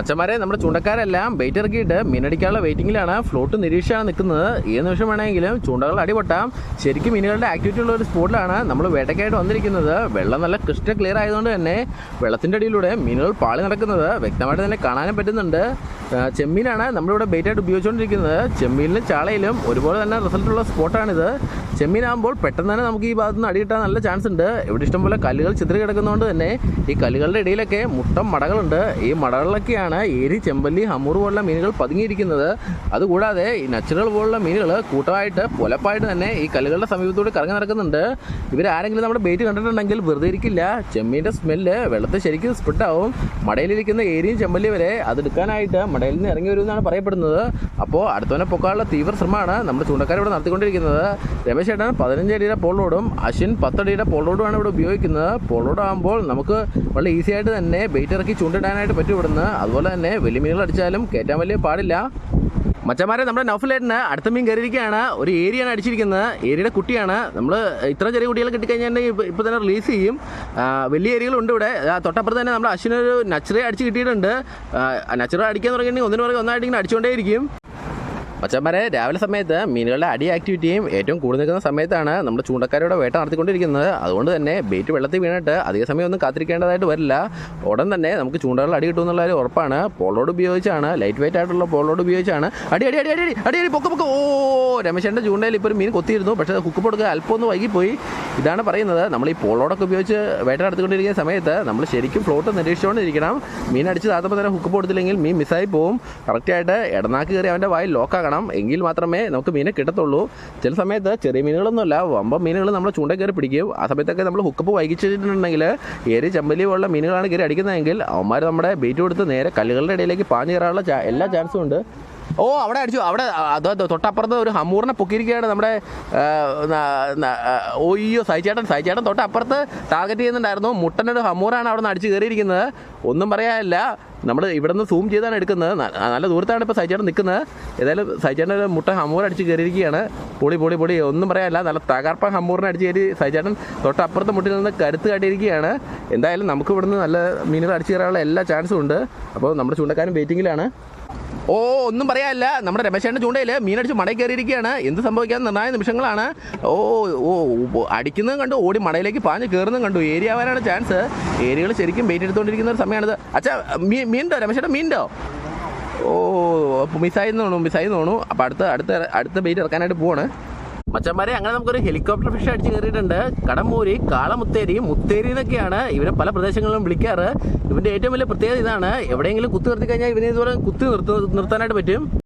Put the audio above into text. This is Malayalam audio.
മച്ചന്മാരെ നമ്മുടെ ചൂണ്ടക്കാരെല്ലാം ബെയ്റ്റ് ഇറക്കിയിട്ട് മീനടിക്കാനുള്ള വെയിറ്റിംഗിലാണ് ഫ്ലോട്ട് നിരീക്ഷയാണ് നിൽക്കുന്നത്. ഏത് നിമിഷം വേണമെങ്കിലും ചൂണ്ടകൾ അടിപൊട്ടാം. ശരിക്കും മീനുകളുടെ ആക്ടിവിറ്റി ഉള്ള ഒരു സ്പോട്ടിലാണ് നമ്മൾ വേട്ടയ്ക്കായിട്ട് വന്നിരിക്കുന്നത്. വെള്ളം നല്ല ക്രിസ്റ്റൽ ക്ലിയർ ആയതുകൊണ്ട് തന്നെ വെള്ളത്തിന്റെ അടിയിലൂടെ മീനുകൾ പാളി നടക്കുന്നത് വ്യക്തമായിട്ട് തന്നെ കാണാനും പറ്റുന്നുണ്ട്. ചെമ്മീനാണ് നമ്മളിവിടെ ബെയ്റ്റായിട്ട് ഉപയോഗിച്ചുകൊണ്ടിരിക്കുന്നത്. ചെമ്മീനിലും ചാളയിലും ഒരുപോലെ തന്നെ റിസൾട്ടുള്ള സ്പോട്ടാണിത് ചെമ്മീനാകുമ്പോൾ പെട്ടെന്ന് തന്നെ നമുക്ക് ഈ ഭാഗത്ത് നിന്ന് അടിയിട്ടാൻ നല്ല ചാൻസ് ഉണ്ട്. ഇവിടെ ഇഷ്ടംപോലെ കല്ലുകൾ ചിതറി കിടക്കുന്നതുകൊണ്ട് തന്നെ ഈ കല്ലുകളുടെ ഇടയിലൊക്കെ മുട്ടം മടകളുണ്ട്. ഈ മടകളിലൊക്കെയാണ് ഏരി ചെമ്പല്ലി ഹമ്മൂർ പോലുള്ള മീനുകൾ പതുങ്ങിയിരിക്കുന്നത്. അതുകൂടാതെ ഈ നച്ചുറൽ പോലുള്ള മീനുകൾ കൂട്ടമായിട്ട് പൊലപ്പായിട്ട് തന്നെ ഈ കല്ലുകളുടെ സമീപത്തോട് കറങ്ങി നടക്കുന്നുണ്ട്. ഇവരാരെങ്കിലും നമ്മുടെ ബേറ്റ് കണ്ടിട്ടുണ്ടെങ്കിൽ വെറുതെ ഇരിക്കില്ല. ചെമ്മീന്റെ സ്മെല്ല് വെള്ളത്തിൽ ശരിക്കും ആവും. മടയിലിരിക്കുന്ന ഏരിയും ചെമ്പല്ലി വരെ അതെടുക്കാനായിട്ട് മടയിൽ നിന്ന് ഇറങ്ങി വരുമെന്നാണ് പറയപ്പെടുന്നത്. അപ്പോൾ അടുത്തവനെ പൊക്കാനുള്ള തീവ്ര ശ്രമമാണ് നമ്മുടെ ചൂണ്ടക്കാർ ഇവിടെ നടത്തിക്കൊണ്ടിരിക്കുന്നത്. രമേശ് ചേട്ടൻ പതിനഞ്ച് അടിയുടെ പോളോടും അശ്വിൻ പത്തടിയുടെ പോളോടുമാണ് ഇവിടെ ഉപയോഗിക്കുന്നത്. പോളോഡ് ആകുമ്പോൾ നമുക്ക് വളരെ ഈസി ആയിട്ട് തന്നെ ബെയ്റ്റ് ഇറക്കി ചൂണ്ടിടാനായിട്ട് പറ്റും ഇവിടുന്ന്. അതുപോലെ തന്നെ വലിയ മീനുകൾ അടിച്ചാലും കയറ്റാൻ വലിയ പാടില്ല. മച്ചന്മാരെ നമ്മുടെ നൗഫലേട്ടിന് അടുത്ത മീൻ കയറിയിരിക്കുകയാണ്. ഒരു ഏരിയാണ് അടിച്ചിരിക്കുന്നത്. ഏരിയയുടെ കുട്ടിയാണ്. നമ്മൾ ഇത്ര ചെറിയ കുട്ടികൾ കിട്ടിക്കഴിഞ്ഞാൽ ഇപ്പോൾ തന്നെ റിലീസ് ചെയ്യും. വലിയ ഏരിയകളുണ്ട് ഇവിടെ. തൊട്ടപ്പുറത്ത് തന്നെ നമ്മുടെ അശ്വിനൊരു നച്ചറേ അടിച്ച് കിട്ടിയിട്ടുണ്ട്. നച്ചറ അടിക്കാൻ തുടങ്ങിയിട്ടുണ്ടെങ്കിൽ ഒന്നിനു പുറകെ ഒന്നായിട്ട് ഇങ്ങനെ അടിച്ചുകൊണ്ടേയിരിക്കും. മച്ചന്മാരെ രാവിലെ സമയത്ത് മീനുകളുടെ അടി ആക്ടിവിറ്റിയും ഏറ്റവും കൂടുതൽ നിൽക്കുന്ന സമയത്താണ് നമ്മൾ ചൂണ്ടക്കാരോട് വേട്ട നടത്തിക്കൊണ്ടിരിക്കുന്നത്. അതുകൊണ്ട് തന്നെ ബേറ്റ് വെള്ളത്തിൽ വീണിട്ട് അധിക സമയം ഒന്നും കാത്തിരിക്കേണ്ടതായിട്ട് വരില്ല. ഉടൻ തന്നെ നമുക്ക് ചൂണ്ടകൾ അടി കിട്ടുമെന്നുള്ള ഒരു ഉറപ്പാണ്. പോളോട് ഉപയോഗിച്ചാണ് ലൈറ്റ് വെയിറ്റ് ആയിട്ടുള്ള പോളോട് ഉപയോഗിച്ചാണ്. അടി അടി അടി അടി അടി അടി അടി പൊക്ക പൊക്ക. ഓ രമേശന്റെ ചൂണ്ടയിൽ ഇപ്പോൾ ഒരു മീൻ കൊത്തിയിരുന്നു. പക്ഷേ ഹുക്ക് പൊടുക്കുക അല്പം ഒന്ന് വൈകിപ്പോയി. ഇതാണ് പറയുന്നത്. നമ്മൾ ഈ പോളോടൊക്കെ ഉപയോഗിച്ച് വേട്ട നടത്തിക്കൊണ്ടിരിക്കുന്ന സമയത്ത് നമ്മൾ ശരിക്കും ഫ്ലോട്ട് നിരീക്ഷിച്ചുകൊണ്ടിരിക്കണം. മീൻ അടിച്ച് താത്തപ്പോൾ തന്നെ ഹുക്ക് കൊടുത്തില്ലെങ്കിൽ മീൻ മിസ്സായി പോവും. കറക്റ്റായിട്ട് ഇടനാക്ക് കയറി അവന്റെ വായിൽ ലോക്കാക്കണം എങ്കിൽ മാത്രമേ നമുക്ക് മീനെ കിട്ടത്തുള്ളൂ. ചില സമയത്ത് ചെറിയ മീനുകളൊന്നുമല്ല വമ്പ മീനുകൾ നമ്മൾ ചൂണ്ട കയറി പിടിക്കും. ആ സമയത്തൊക്കെ നമ്മൾ ഹുക്കപ്പ് വൈകിച്ചിട്ടുണ്ടെങ്കിൽ ഏരി ചമ്പലി പോലുള്ള മീനുകളാണ് കയറി അടിക്കുന്നതെങ്കിൽ അവന്മാർ നമ്മുടെ ബീറ്റ് കൊടുത്ത് നേരെ കല്ലുകളുടെ ഇടയിലേക്ക് പാഞ്ഞു കയറാനുള്ള എല്ലാ ചാൻസും ഉണ്ട്. ഓ അവിടെ അടിച്ചു. അവിടെ അത് തൊട്ടപ്പുറത്ത് ഒരു ഹമ്മൂറിനെ പൊക്കിയിരിക്കുകയാണ് നമ്മുടെ ഓയ്യോ സഹിച്ചേട്ടൻ സഹിച്ചേട്ടൻ തൊട്ടപ്പുറത്ത് ടാർഗറ്റ് ചെയ്യുന്നുണ്ടായിരുന്നു. മുട്ടനൊരു ഹമ്മൂറാണ് അവിടെ നിന്ന് അടിച്ച് കയറിയിരിക്കുന്നത്. ഒന്നും പറയാനില്ല. നമ്മൾ ഇവിടെ നിന്ന് സൂം ചെയ്താണ് എടുക്കുന്നത്. നല്ല ദൂരത്താണ് ഇപ്പോൾ സഹിച്ചേട്ടൻ നിൽക്കുന്നത്. ഏതായാലും സൈച്ചേട്ടൻ ഒരു മുട്ട ഹമ്മൂർ അടിച്ച് കയറിയിരിക്കുകയാണ്. പൊളി പൊളി പൊളി. ഒന്നും പറയാനില്ല. നല്ല തകർപ്പ ഹമ്മൂറിനെ അടിച്ച് കയറി സഹിച്ചേട്ടൻ തൊട്ടപ്പുറത്തെ മുട്ടിൽ നിന്ന് കരുത്ത് കാട്ടിയിരിക്കുകയാണ്. എന്തായാലും നമുക്ക് ഇവിടുന്ന് നല്ല മീനുകൾ അടിച്ച് കയറാനുള്ള എല്ലാ ചാൻസും ഉണ്ട്. അപ്പോൾ നമ്മുടെ ചൂണ്ടക്കാരും വെയിറ്റിങ്ങിലാണ് ഓ ഒന്നും പറയാനില്ല. നമ്മുടെ രമേശേന്റെ ചൂണ്ടയിൽ മീനടിച്ച് മടയിൽ കയറിയിരിക്കുകയാണ്. എന്ത് സംഭവിക്കാൻ നിർണായ നിമിഷങ്ങളാണ്. ഓ ഓ അടിക്കുന്നതും കണ്ടു ഓടി മടയിലേക്ക് പാഞ്ഞ് കയറുന്നതും കണ്ടു. ഏരിയ ആവാനാണ് ചാൻസ്. ഏരിയകൾ ശരിക്കും വെയിറ്റ് എടുത്തുകൊണ്ടിരിക്കുന്ന ഒരു സമയമാണിത്. അച്ഛാ മീൻ മീനുണ്ടോ രമേശേട്ടൻ മീനുണ്ടോ ഓ മിസ്സായി തോന്നുന്നു മിസ്സായി തോന്നുന്നു. അപ്പോൾ അടുത്ത അടുത്ത അടുത്ത ബെയിറ്റ് ഇറക്കാനായിട്ട് പോവാണ്. മച്ചന്മാരെ അങ്ങനെ നമുക്കൊരു ഹെലികോപ്റ്റർ ഫിഷ് അടിച്ച് കയറിയിട്ടുണ്ട്. കടമൂരി കാളമുത്തേരി മുത്തേരി എന്നൊക്കെയാണ് ഇവരെ പല പ്രദേശങ്ങളിലും വിളിക്കാറ്. ഇവന്റെ ഏറ്റവും വലിയ പ്രത്യേകത ഇതാണ് എവിടെയെങ്കിലും കുത്തി നിർത്തി കഴിഞ്ഞാൽ ഇവനെ ഇതുപോലെ കുത്തി നിർത്തി നിർത്താനായിട്ട് പറ്റും.